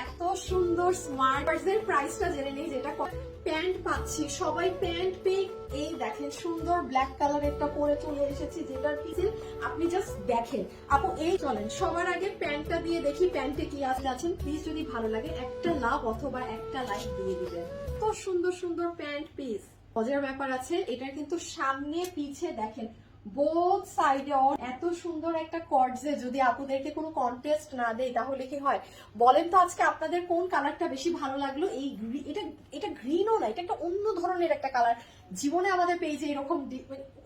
এত সুন্দর স্মার্ট প্রাইসটা জেনে নেই, যেটা প্যান্ট পাচ্ছি। সবাই প্যান্ট পেয়ে এই দেখেন, সুন্দর ব্ল্যাক কালারেরটা পরে চলে এসেছি, যেটার আপনি জাস্ট দেখেন। আপু, এই চলেন। সবার আগে প্যান্টটা দিয়ে দেখি, প্যান্টে কি আছে, আছেন? প্লিজ যদি ভালো লাগে, একটা লাভ অথবা একটা লাইক দিয়ে দিবেন। তো সুন্দর সুন্দর প্যান্ট পিস মজার ব্যাপার আছে এটা কিন্তু সামনে, পিছে দেখেন বোথ সাইডে এত সুন্দর একটা কর্ডসে যদি আপনাদেরকে কোনো কন্টেস্ট না দেয়, তাহলে কি হয়? বলেন তো আজকে আপনাদের কোন কালারটা বেশি ভালো লাগল? এই এটা এটা গ্রিনও না, এটা একটা অন্য ধরনের একটা কালার জীবনে আমাদের পেজে এরকম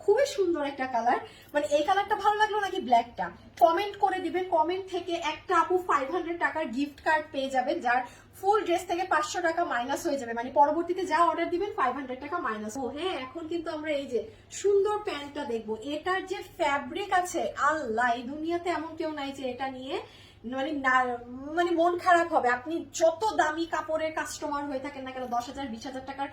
খুবই সুন্দর একটা কালার মানে এই কালারটা ভালো লাগল নাকি ব্ল্যাকটা কমেন্ট করে দিবেন কমেন্ট থেকে একটা আপু ফাইভ হান্ড্রেড টাকার গিফট কার্ড পেয়ে যাবেন, যার ফুল ড্রেস থেকে পাঁচশো টাকা মাইনাস হয়ে যাবে। মানে পরবর্তীতে যা অর্ডার দিবেন ফাইভ হান্ড্রেড টাকা মাইনাস ও হ্যাঁ এখন কিন্তু আমরা এই যে সুন্দর প্যান্টটা দেখব। এটার যে ফ্যাব্রিক আছে, আল্লাহ, এই দুনিয়াতে এমন কেউ নাই যে এটা নিয়ে মানে মানে মন খারাপ হবে। আপনি যত দামি কাপড়ের কাস্টমার হয়ে থাকেন না কেন, দশ হাজার, বিশ হাজার টাকার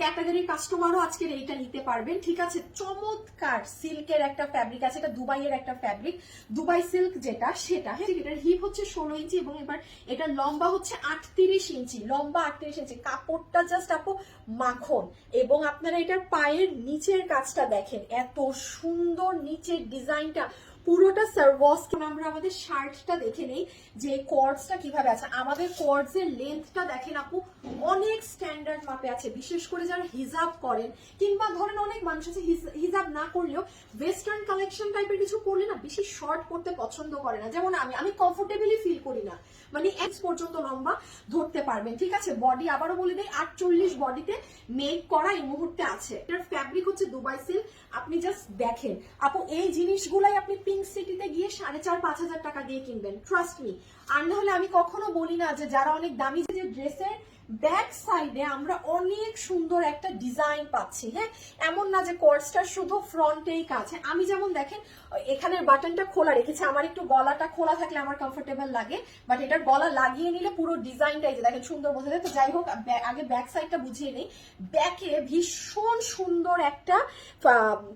ক্যাটাগরির কাস্টমারও আজকের এইটা নিতে পারবেন। ঠিক আছে, চমৎকার সিল্কের একটা ফ্যাব্রিক আছে, এটা দুবাইয়ের একটা ফ্যাব্রিক দুবাই সিল্ক যেটা, সেটা হ্যাঁ এটার হিপ হচ্ছে ষোলো ইঞ্চি এবং এবার এটা লম্বা হচ্ছে আটত্রিশ ইঞ্চি। লম্বা আটত্রিশ ইঞ্চি, কাপড়টা জাস্ট আপু মাখন। এবং আপনারা এটার পায়ের নিচের কাজটা দেখেন, এত সুন্দর নিচের ডিজাইনটা। পুরোটা সার্ভস আমরা আমাদের শার্টটা দেখে নেই যে কর্ডসটা কীভাবে আছে। আমাদের কর্ডস এর লেন্থটা দেখেন আপু অনেক স্ট্যান্ডার্ড মাপে আছে, বিশেষ করে যারা হিজাব করেন, কিংবা ধরেন অনেক মানুষ আছে হিজ- হিজাব না করলেও ওয়েস্টার্ন কালেকশন টাইপের কিছু করলে না বেশি শর্ট পরতে পছন্দ করে না। যেমন আমি আমি কমফোর্টেবলি ফিল করি না। মানে এক্স পর্যন্ত লম্বা ধরতে পারবেন, ঠিক আছে? বডি আবারও বলে দেয় আটচল্লিশ বডিতে মেক করা এই মুহূর্তে আছে। এটার ফ্যাব্রিক হচ্ছে দুবাই সিল্ক আপনি জাস্ট দেখেন। আপু, এই জিনিসগুলাই আপনি পিঙ্ক সিটিতে গিয়ে সাড়ে চার, পাঁচ হাজার টাকা দিয়ে কিনবেন। ট্রাস্ট মি আর না হলে আমি কখনো বলি না যে যারা অনেক দামি যে ড্রেসের ব্যাক সাইডে আমরা অনেক সুন্দর একটা ডিজাইন পাচ্ছি হ্যাঁ? এমন না যে কোর্সটা শুধু ফ্রন্টেই কাজ হ্যাঁ, আমি যেমন দেখেন এখানের বাটনটা খোলা রেখেছি আমার একটু গলাটা খোলা থাকলে আমার কমফোর্টেবল লাগে বাট এটার গলা লাগিয়ে নিলে পুরো ডিজাইনটাই যে দেখেন সুন্দর বোঝা যায়। তো যাই হোক আগে ব্যাক সাইডটা বুঝিয়ে নেই। ব্যাকে ভীষণ সুন্দর একটা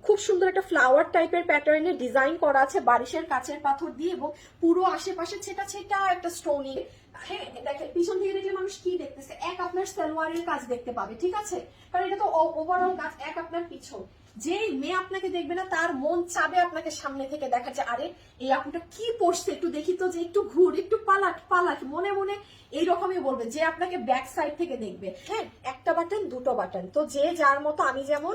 খুব সুন্দর একটা ফ্লাওয়ার টাইপের প্যাটার্নের ডিজাইন করা আছে বারিশের কাচের পাথর দিয়ে এবং পুরো আশেপাশে ছেটা ছেটা একটা স্টোনিং পিছন থেকে দেখলে মানুষ কি দেখতেছে? এক আপনার সালোয়ারের কাজ দেখতে পাবে, ঠিক আছে? কারণ এটা তো ওভারঅল কাজ, এক আপনার পিছন। যে মেয়ে আপনাকে দেখবে না, তার মন চাবে আপনাকে সামনে থেকে দেখা যে, আরে, এই আপুটা কি পড়ছে একটু দেখি তো যে, একটু ঘুর, একটু পালাট পালাট মনে মনে এইরকমই বলবে, যে আপনাকে ব্যাক সাইড থেকে দেখবে। হ্যাঁ বাটন দুটো বাটন তো যে যার মতো আমি যেমন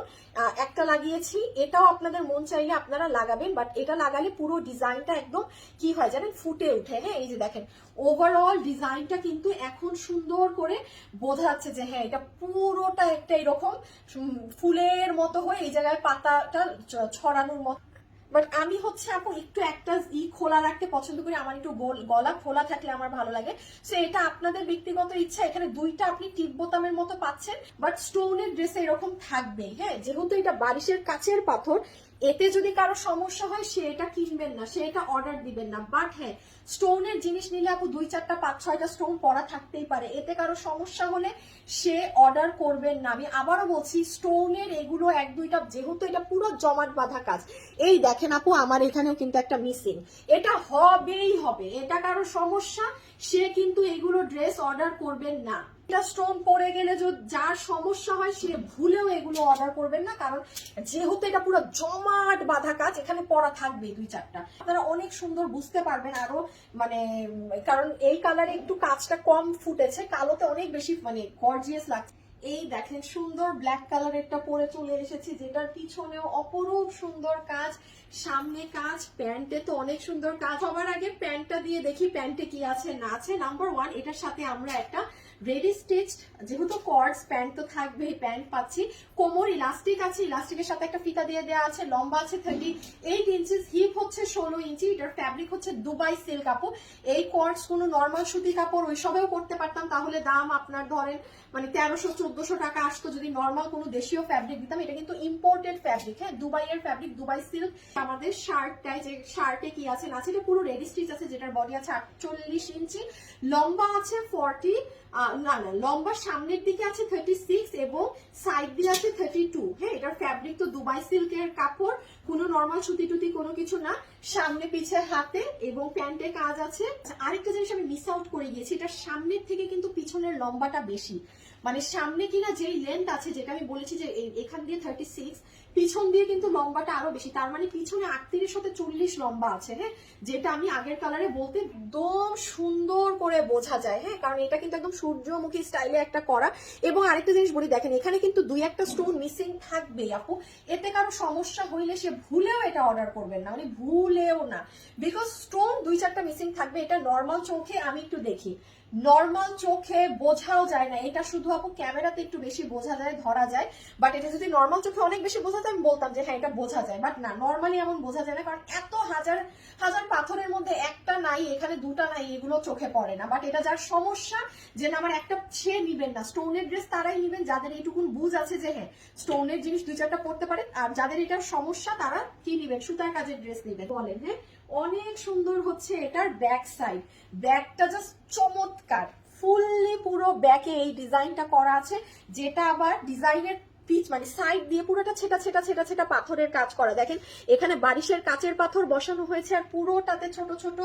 একটা লাগিয়েছি, এটাও আপনাদের মন চাইলে আপনারা লাগাবেন বাট এটা লাগালে পুরো ডিজাইনটা একদম কি হয় জানেন, ফুটে ওঠে। হ্যাঁ এই যে দেখেন ওভারঅল ডিজাইনটা কিন্তু এখন সুন্দর করে বোঝা যাচ্ছে যে হ্যাঁ এটা পুরোটা একটা এরকম ফুলের মতো হয়ে এই জায়গায় পাতাটা ছড়ানোর মতো বাট আমি হচ্ছে আপু, একটু একটা ই খোলা রাখতে পছন্দ করি। আমার একটু গোল- খোলা থাকলে আমার ভালো লাগে। সো এটা আপনাদের ব্যক্তিগত ইচ্ছা। এখানে দুইটা আপনি টিপ বোতামের মতো পাচ্ছেন। বাট স্টোনের ড্রেসে এরকম থাকবে হ্যাঁ? যেহেতু এটা বারিশের কাছের পাথর এতে যদি কারও সমস্যা হয়, সে এটা কিনবেন না, সে এটা অর্ডার দিবেন না। বাট হ্যাঁ স্টোনের জিনিস নিলে আপু দুই চারটা, পাঁচ ছয়টা স্টোন পরা থাকতেই পারে। এতে কারও সমস্যা হলে সে অর্ডার করবেন না। আমি আবারও বলছি স্টোনের এগুলো এক, দুইটা, যেহেতু এটা পুরো জমাট বাঁধা কাজ, এই দেখেন আপু, আমার এখানেও কিন্তু একটা মিসিং এটা হবেই হবে, এটা কারও সমস্যা, সে কিন্তু এগুলো ড্রেস অর্ডার করবেন না। স্টোন পড়ে গেলে যার সমস্যা হয় সে ভুলেও এগুলো অর্ডার করবেন না, কারণ যেহেতু এটা পুরো জমাট বাঁধা কাজ, এখানে পড়া থাকবে দুই চারটা। আপনারা অনেক সুন্দর বুঝতে পারবেন আরও মানে কারণ এই কালারে একটু কাজটা কম ফুটেছে, কালোতে অনেক বেশি মানে গর্জিয়াস লাগছে। এই দেখেন সুন্দর ব্ল্যাক কালারেরটা পরে চলে এসেছি, যেটার পিছনেও অপরূপ সুন্দর কাজ, সামনে কাজ প্যান্টে তো অনেক সুন্দর কাজ। সবার আগে প্যান্টটা দিয়ে দেখি প্যান্টে কি আছে, না আছে। নাম্বার ওয়ান এটার সাথে আমরা একটা রেডি স্টিচ যেহেতু কর্ডস প্যান্ট তো থাকবেই প্যান্ট পাচ্ছি। কোমর ইলাস্টিক আছে ইলাস্টিকের সাথে একটা ফিতা দিয়ে দেওয়া আছে, লম্বা আছে থার্টি এইট ইঞ্চিস হিপ হচ্ছে ষোলো ইঞ্চি এটার ফ্যাব্রিক হচ্ছে দুবাই সিল্ক কাপড় এই কর্ডস কোনো নর্মাল সুতি কাপড় ওইসবেও করতে পারতাম, তাহলে দাম আপনার ধরেন মানে তেরোশো, চোদ্দশো টাকা আসতো যদি নর্মাল কোনো দেশীয় ফ্যাব্রিক দিতাম, এটা কিন্তু ইম্পোর্টেড ফ্যাব্রিক হ্যাঁ দুবাইয়ের ফ্যাব্রিক দুবাই সিল্ক আমাদের শার্টটায় যে শার্টে কি আছে, না আছে পুরো রেডি স্টিচ আছে, যেটার বডি আছে আটচল্লিশ ইঞ্চি লম্বা আছে ফর্টি না না, লম্বা সামনের দিকে আছে থার্টি সিক্স এবং সাইড দিয়ে আছে থার্টি টু হ্যাঁ এটার ফ্যাব্রিক তো দুবাই সিল্কের কাপড়, কোনো নর্মাল সুতি টুতি কোনো কিছু না। সামনে, পিছে হাতে এবং প্যান্টে কাজ আছে। আরেকটা জিনিস আমি মিস আউট করে গিয়েছি, এটা সামনের থেকে কিন্তু পিছনের লম্বাটা বেশি। মানে সামনে কিনা যেই লেন্থ আছে, যেটা আমি বলেছি যে এখান দিয়ে থার্টি সিক্স পিছন দিয়ে কিন্তু লম্বাটা আরও বেশি। তার মানে পিছনে আটত্রিশ হতে চল্লিশ লম্বা আছে হ্যাঁ? যেটা আমি আগের কালারে বলতে একদম সুন্দর করে বোঝা যায় হ্যাঁ? কারণ এটা কিন্তু একদম সূর্যমুখী স্টাইলে একটা করা। এবং আরেকটা জিনিস বলি, দেখেন, এখানে কিন্তু দুই একটা স্টোন মিসিং থাকবে আপু। এতে কারও সমস্যা হইলে সে ভুলেও এটা অর্ডার করবেন না মানে ভুলেও না। বিকজ স্টোন দুই চারটা মিসিং থাকবে, এটা নর্মাল চোখে আমি একটু দেখি। নর্মাল চোখে বোঝাও যায় না। এটা শুধু আপু ক্যামেরাতে একটু বেশি বোঝা যায়, ধরা যায়। বাট এটা যদি নর্মাল চোখে অনেক বেশি বোঝা যায়, আমি বলতাম যে হ্যাঁ এটা বোঝা যায়। বাট না নর্মালি এমন বোঝা যায় না, কারণ এত হাজার হাজার পাথরের মধ্যে একটা নাই, এখানে দুটা নাই, এগুলো চোখে পড়ে না। বাট এটা যার সমস্যা যে না, আমার একটা সে নিবেন না। স্টোনের ড্রেস তারাই নিবেন, যাদের এইটুকুন বুঝ আছে যে হ্যাঁ স্টোনের জিনিস দুই চারটা পড়তে পারে। আর যাদের এটার সমস্যা, তারা কি নিবেন? সুতার কাজের ড্রেস নিবেন। বলেন হ্যাঁ? অনেক সুন্দর হচ্ছে এটার ব্যাক সাইড ব্যাকটা জাস্ট চমৎকার। ফুললি পুরো ব্যাকে এই ডিজাইনটা করা আছে, যেটা আবার ডিজাইনের পিচ মানে সাইড দিয়ে পুরোটা ছেটা ছেটা ছেটা ছেটা পাথরের কাজ করা। দেখেন, এখানে বারিশের কাচের পাথর বসানো হয়েছে আর পুরোটাতে ছোট ছোট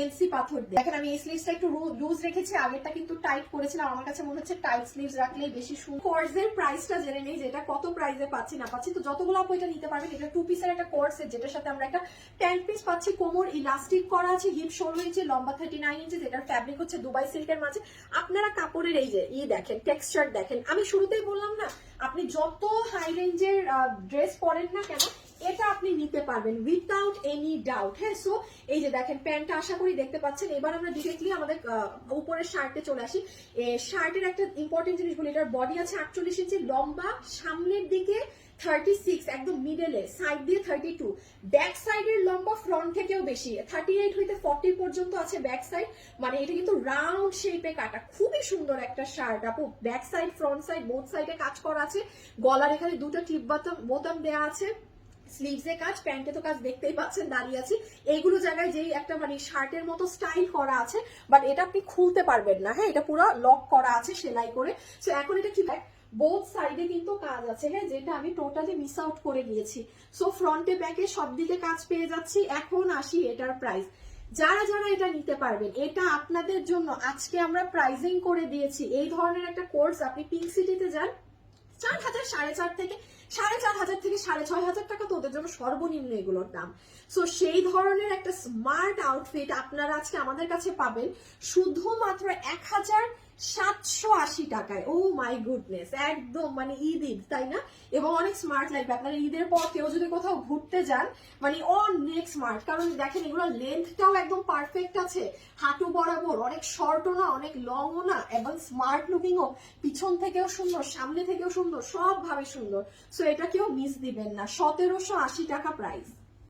এলসি পাথর দিয়ে। দেখেন, আমি এই স্লিভসটা একটু লুজ রেখেছি, আগেরটা কিন্তু টাইট করেছিলাম। আমার কাছে মনে হচ্ছে টাইট স্লিভস রাখলেই বেশি সুন্দর। কোর্সের প্রাইসটা জেনে নেই যে এটা কত প্রাইসে পাচ্ছি, না পাচ্ছি। তো যতগুলো আপু এটা নিতে পারবেন, এটা টু পিসের একটা কোর্স যেটার সাথে আমরা একটা প্যান্ট পিস পাচ্ছি। কোমর ইলাস্টিক করা আছে হিপ ষোলো ইঞ্চি লম্বা থার্টি নাইন ইঞ্চি যেটার ফ্যাব্রিক হচ্ছে দুবাই সিল্কের মাঝে। আপনারা কাপড়ের এই যে ই দেখেন টেক্সচার দেখেন। আমি শুরুতেই বললাম না, আপনি যত হাই রেঞ্জের ড্রেস পরেন না কেন নিতে পারবেন উইথাউট এনি ডাউট হ্যাঁ সো এই যে দেখেন, প্যান্টটা আশা করি দেখতে পাচ্ছেন। এবার আমরা ডিরেক্টলি আমাদের উপরের শার্টে চলে আসি। শার্টের একটা ইম্পর্টেন্ট জিনিস বলি, এটার বডি আছে আটচল্লিশ ইঞ্চি লম্বা, সামনের দিকে থার্টি সিক্স একদম মিডলে সাইড দিয়ে থার্টি টু ব্যাক সাইডের লম্বা ফ্রন্ট থেকেও বেশি। থার্টি এইট হইতে ফর্টি পর্যন্ত আছে ব্যাক সাইড মানে এটা কিন্তু রাউন্ড শেপে কাটা। খুবই সুন্দর একটা শার্ট আপু back side front side both সাইডে কাজ করা আছে। গলার এখানে দুটো টিপ বোতাম বোতাম দেওয়া আছে। স্লিভসে কাজ প্যান্টে তো কাজ দেখতেই পাচ্ছেন, দাঁড়িয়ে আছি। এইগুলো জায়গায় যেই একটা মানে শার্টের মতো স্টাইল করা আছে বাট এটা আপনি খুলতে পারবেন না হ্যাঁ? এটা পুরো লক করা আছে সেলাই করে। সো এখন এটা কি বোথ সাইডে কিন্তু কাজ আছে হ্যাঁ? যেটা আমি টোটালি মিস আউট করে গিয়েছি। সো ফ্রন্টে ব্যাকে সব দিকে কাজ পেয়ে যাচ্ছি। এখন আসি এটার প্রাইস যারা যারা এটা নিতে পারবেন, এটা আপনাদের জন্য আজকে আমরা প্রাইজিং করে দিয়েছি। এই ধরনের একটা কোর্স আপনি পিঙ্ক সিটিতে যান, চার হাজার, সাড়ে চার থেকে সাড়ে চার হাজার থেকে সাড়ে ছয় হাজার টাকা তো ওদের জন্য সর্বনিম্ন এগুলোর দাম। সো সেই ধরনের একটা স্মার্ট আউটফিট আপনারা আজকে আমাদের কাছে পাবেন। শুধুমাত্র এক হাজার সাতশো আশি টাকায়। ও মাই গুডনেস একদম মানে ঈদ ঈদ, তাই না? এবং অনেক স্মার্ট লাগবে আপনারা ঈদের পর কেউ যদি কোথাও ঘুরতে যান মানে অনেক স্মার্ট কারণ দেখেন এগুলো লেন্থটাও একদম পারফেক্ট আছে। হাঁটু বরাবর, অনেক শর্টও না, অনেক লংও না, এবং স্মার্ট লুকিংও পিছন থেকেও সুন্দর, সামনে থেকেও সুন্দর সব ভাবে সুন্দর। সো এটা কেউ মিস দিবেন না। সতেরোশো আশি টাকা প্রাইস